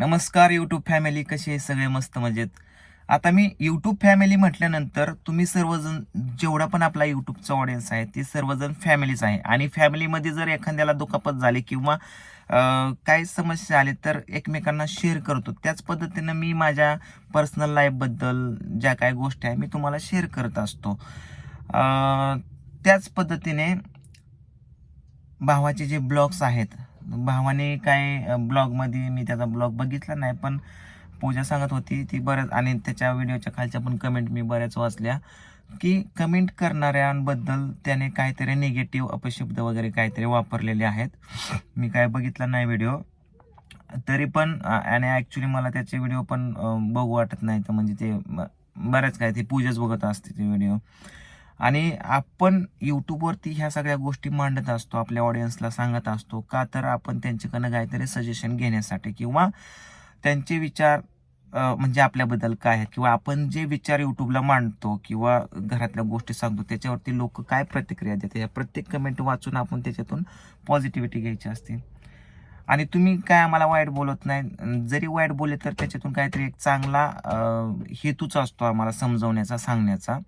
नमस्कार YouTube family कशी आहे? सगळे मस्त मजेत. आता मी यूट्यूब फॅमिली म्हटल्यानंतर तुम्ही सर्वजण जेवढा पण आपला यूट्यूबचा ऑडियन्स आहे ते सर्वजण फॅमिलीच आहे. आणि फॅमिलीमध्ये जर एखाद्याला दुखापत झाली किंवा काय काही समस्या आली तर एकमेकांना शेअर करतो. त्याच पद्धतीनं मी माझ्या पर्सनल लाईफबद्दल ज्या काय गोष्टी आहे मी तुम्हाला शेअर करत असतो. त्याच पद्धतीने भावाचे जे ब्लॉग्स आहेत भावाने काय ब्लॉगमध्ये मी त्याचा ब्लॉग बघितला नाही पण पूजा सांगत होती ती बऱ्याच आणि त्याच्या व्हिडिओच्या खालच्या पण कमेंट मी बऱ्याच वाचल्या की कमेंट करणाऱ्यांबद्दल त्याने काहीतरी निगेटिव्ह अपशब्द वगैरे काहीतरी वापरलेले आहेत. मी काय बघितला नाही व्हिडिओ. तरी पण आणि ॲक्च्युली मला त्याचे व्हिडिओ पण बघू वाटत नाही तर म्हणजे ते बऱ्याच काय ते पूजाच बघत असते ते व्हिडिओ. आणि आपण यूट्यूबवरती ह्या सगळ्या गोष्टी मांडत असतो आपल्या ऑडियन्सला सांगत असतो का तर आपण त्यांच्याकडनं काहीतरी सजेशन घेण्यासाठी किंवा त्यांचे विचार म्हणजे आपल्याबद्दल काय आहेत किंवा आपण जे विचार यूट्यूबला मांडतो किंवा घरातल्या गोष्टी सांगतो त्याच्यावरती लोक काय प्रतिक्रिया देतात या प्रत्येक कमेंट वाचून आपण त्याच्यातून पॉझिटिव्हिटी घ्यायची असते. आणि तुम्ही काय आम्हाला वाईट बोलत नाही जरी वाईट बोलले तर त्याच्यातून काहीतरी एक चांगला हेतूच असतो आम्हाला समजवण्याचा सांगण्याचा.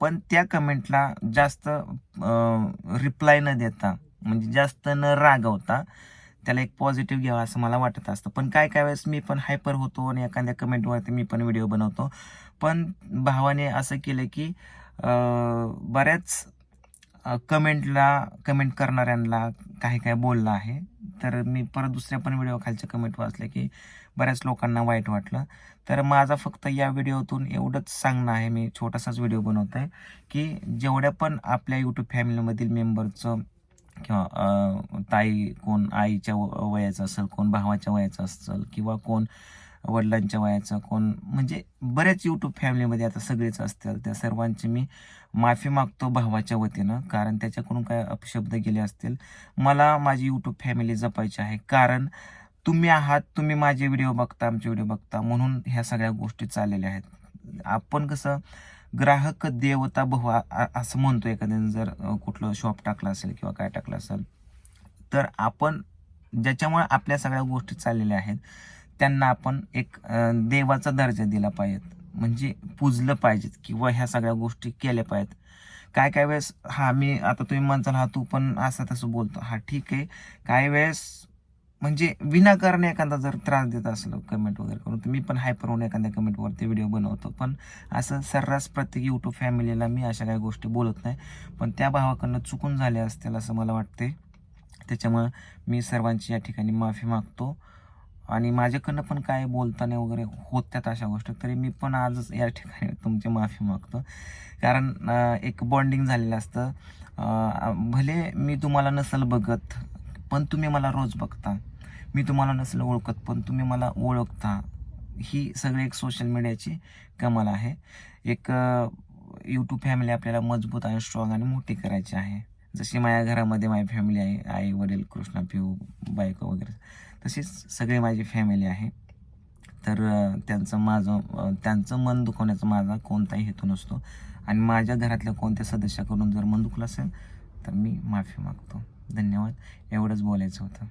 पण त्या कमेंटला जास्त रिप्लाय न देता म्हणजे जास्त न रागवता त्याला एक पॉझिटिव्ह घ्यावा असं मला वाटत असतं. पण काय काय वेळेस मी पण हायपर होतो आणि एखाद्या कमेंटवरती मी पण व्हिडिओ बनवतो. पण भावाने असं केलं की बऱ्याच कमेंटला कमेंट करणाऱ्यांना काही काय बोललं आहे. तर मी परत दुसऱ्या पण व्हिडिओ कमेंट वाचले की बऱ्याच लोकांना वाईट वाटलं. तर माझा फक्त या व्हिडिओतून एवढंच सांगणं आहे. मी छोटासाच व्हिडिओ बनवत आहे की जेवढ्या पण आपल्या यूट्यूब फॅमिलीमधील मेंबरचं किंवा ताई कोण आईच्या व- वयाचं असेल कोण भावाच्या वयाचं असेल किंवा कोण वडिलांच्या वयाचं कोण म्हणजे बऱ्याच यूट्यूब फॅमिलीमध्ये आता सगळेच असतील त्या सर्वांची मी माफी मागतो भावाच्या वतीनं कारण त्याच्याकडून काय अपशब्द गेले असतील. मला माझी यूट्यूब फॅमिली जपायची आहे कारण तुम्ही आहात तुम्ही माझे व्हिडिओ बघता आमचे व्हिडिओ बघता म्हणून ह्या सगळ्या गोष्टी चाललेल्या आहेत. आपण कसं ग्राहक देवता भवा असं म्हणतो एखाद्यानं जर कुठलं शॉप टाकलं असेल किंवा काय टाकलं असेल तर आपण ज्याच्यामुळे आपल्या सगळ्या गोष्टी चाललेल्या आहेत त्यांना आपण एक देवाचा दर्जा दिला पाहिजेत. म्हणजे पुजलं पाहिजेत किंवा ह्या सगळ्या गोष्टी केल्या पाहिजेत. काय काय वेळेस हा मी आता तुम्ही म्हणताल हा तू पण असं तसं बोलतो. हा ठीक आहे. काही वेळेस म्हणजे विनाकारण एखादा जर त्रास देत असलो कमेंट वगैरे करून तर मी पण हायपर होऊन एखाद्या कमेंटवरती व्हिडिओ बनवतो. पण असं सर्रास प्रत्येक यूट्यूब फॅमिलीला मी अशा काही गोष्टी बोलत नाही. पण त्या भावाकडनं चुकून झाल्या असतील असं मला वाटते. त्याच्यामुळं मी सर्वांची या ठिकाणी माफी मागतो. आणि माझ्याकडनं पण काय बोलताना वगैरे होत्यात अशा गोष्टी तरी मी पण आजच या ठिकाणी तुमची माफी मागतो. कारण एक बॉन्डिंग झालेलं असतं. भले मी तुम्हाला नसल बघत पण तुम्ही मला रोज बघता. मी तुम्हाला नसलं ओळखत पण तुम्ही मला ओळखता. ही सगळी एक सोशल मीडियाची कमाल आहे. एक यूट्यूब फॅमिली आपल्याला मजबूत आणि स्ट्रॉंग आणि मोठी करायची आहे. जशी माझ्या घरामध्ये माझी फॅमिली आहे आई वडील कृष्णा पिऊ बायको वगैरे तशीच सगळी माझी फॅमिली आहे. तर त्यांचं माझं त्यांचं मन दुखवण्याचा माझा कोणताही हेतू नसतो. आणि माझ्या घरातल्या कोणत्या सदस्याकडून जर मन दुखलं असेल तर मी माफी मागतो. धन्यवाद. एवढंच बोलायचं होतं.